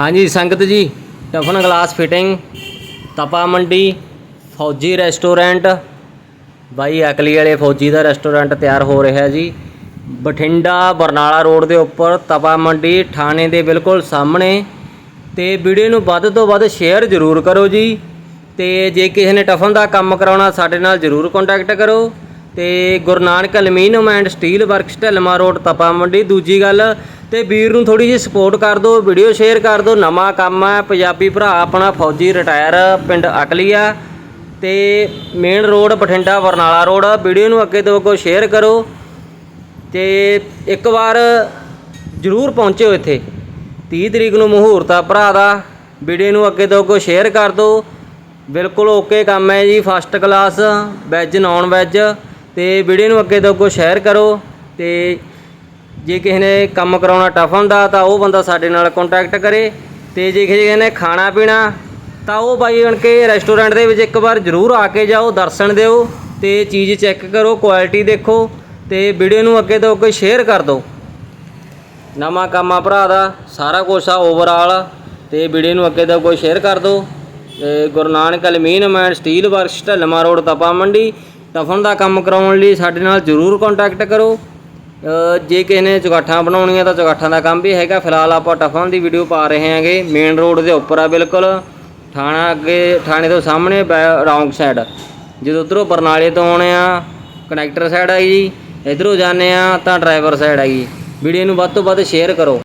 ਹਾਂਜੀ, ਸੰਗਤ ਜੀ, toughen glass fitting, Tapa Mandi, ਫੌਜੀ ਰੈਸਟੋਰੈਂਟ। ਬਾਈ, ਅਕਲੀ ਵਾਲੇ ਫੌਜੀ ਦਾ ਰੈਸਟੋਰੈਂਟ ਤਿਆਰ ਹੋ ਰਿਹਾ ਜੀ। ਬਠਿੰਡਾ, ਬਰਨਾਲਾ ਰੋਡ ਦੇ ਉੱਪਰ ਤਪਾ ਮੰਡੀ ਥਾਣੇ ਦੇ ਬਿਲਕੁਲ ਸਾਹਮਣੇ। ਤੇ ਵੀਡੀਓ ਨੂੰ ਵੱਧ ਤੋਂ ਵੱਧ ਸ਼ੇਅਰ ਜ਼ਰੂਰ ਕਰੋ ਜੀ। ਤੇ ਜੇ ਕਿਸੇ ਨੇ ਟਫਨ ਦਾ ਕੰਮ ਕਰਾਉਣਾ ਸਾਡੇ ਨਾਲ ਜ਼ਰੂਰ ਕੰਟੈਕਟ ਕਰੋ। ਤੇ Guru Nanak aluminium and steel works Dhalma road Tapa Mandi, ਦੂਜੀ ਗੱਲ ਤੇ ਵੀਰ ਨੂੰ ਥੋੜੀ ਜਿਹੀ ਸਪੋਰਟ ਕਰ ਦਿਓ ਵੀਡੀਓ ਸ਼ੇਅਰ ਕਰ ਦਿਓ। ਨਵਾਂ ਕੰਮ ਹੈ, ਪੰਜਾਬੀ ਭਰਾ ਆਪਣਾ ਫੌਜੀ ਰਿਟਾਇਰ ਪਿੰਡ ਅਕਲੀਆ ਤੇ main road Bathinda Barnala road video ਨੂੰ ਅੱਗੇ ਤੋਂ ਅੱਗੋਂ ਸ਼ੇਅਰ ਕਰੋ ਤੇ ਇੱਕ ਵਾਰ ਜ਼ਰੂਰ ਪਹੁੰਚਿਓ ਇੱਥੇ। 30 ਤਰੀਕ ਨੂੰ ਮਹੂਰਤ ਆ ਭਰਾ ਦਾ। ਵੀਡੀਓ ਨੂੰ ਅੱਗੇ ਤੋਂ ਅੱਗੋਂ ਸ਼ੇਅਰ ਕਰ ਦਿਓ। ਬਿਲਕੁਲ ਓਕੇ ਕੰਮ ਹੈ ਜੀ first class veg non veg ਤੇ ਵੀਡੀਓ ਨੂੰ ਅੱਗੇ ਤੋਂ ਅੱਗੋਂ ਸ਼ੇਅਰ ਕਰੋ ਤੇ ਜੇ ਕਿਸੇ ਨੇ ਕੰਮ ਕਰਾਉਣਾ ਟਫਨ ਦਾ ਤਾਂ ਉਹ ਬੰਦਾ ਸਾਡੇ ਨਾਲ ਕੰਟੈਕਟ ਕਰੇ ਤੇ ਜੇ ਕਿਸੇ ਨੇ ਖਾਣਾ ਪੀਣਾ, ਤਾਂ ਉਹ ਬਾਈ ਬਣ ਕੇ ਰੈਸਟੋਰੈਂਟ ਦੇ ਵਿੱਚ ਇੱਕ ਵਾਰ ਜ਼ਰੂਰ ਆ ਕੇ ਜਾਓ, ਦਰਸ਼ਨ ਦਿਓ ਤੇ ਚੀਜ਼ ਚੈੱਕ ਕਰੋ ਕੁਆਲਿਟੀ ਦੇਖੋ ਤੇ ਵੀਡੀਓ ਨੂੰ ਅੱਗੇ ਤੋਂ ਅੱਗੇ ਸ਼ੇਅਰ ਕਰ ਦਿਓ। ਨਵਾਂ ਕੰਮ ਆ ਭਰਾ ਦਾ, ਸਾਰਾ ਕੁਝ ਆ ਓਵਰਆਲ ਤੇ ਵੀਡੀਓ ਨੂੰ ਅੱਗੇ ਤੋਂ ਕੋਈ ਸ਼ੇਅਰ ਕਰ ਦਿਓ। ਤੇ Guru Nanak aluminium and steel works Dhalma road Tapa Mandi tiffin ਦਾ ਕੰਮ ਕਰਾਉਣ ਲਈ ਸਾਡੇ ਨਾਲ ਜ਼ਰੂਰ ਕੰਟੈਕਟ ਕਰੋ। ਜੇ ਕਿਸੇ ਨੇ ਚੁਗਾਠਾਂ ਬਣਾਉਣੀਆਂ ਤਾਂ ਚੁਗਾਠਾਂ ਦਾ ਕੰਮ ਵੀ ਹੈਗਾ। ਫਿਲਹਾਲ ਆਪਾਂ ਟਫਨ ਦੀ ਵੀਡੀਓ ਪਾ ਰਹੇ ਹਾਂਗੇ। ਮੇਨ ਰੋਡ ਦੇ ਉੱਪਰ ਆ ਬਿਲਕੁਲ। ਥਾਣਾ ਅੱਗੇ, ਥਾਣੇ ਤੋਂ ਸਾਹਮਣੇ ਰੌਂਗ ਸਾਈਡ ਜਦੋਂ ਉਧਰੋਂ ਬਰਨਾਲੇ ਤੋਂ ਆਉਣੇ ਆ ਕਨੈਕਟਰ ਸਾਈਡ ਆ ਜੀ। ਇਧਰੋਂ ਜਾਂਦੇ ਆ ਤਾਂ ਡਰਾਈਵਰ ਸਾਈਡ ਆ ਜੀ। ਵੀਡੀਓ ਨੂੰ ਵੱਧ ਤੋਂ ਵੱਧ ਸ਼ੇਅਰ ਕਰੋ।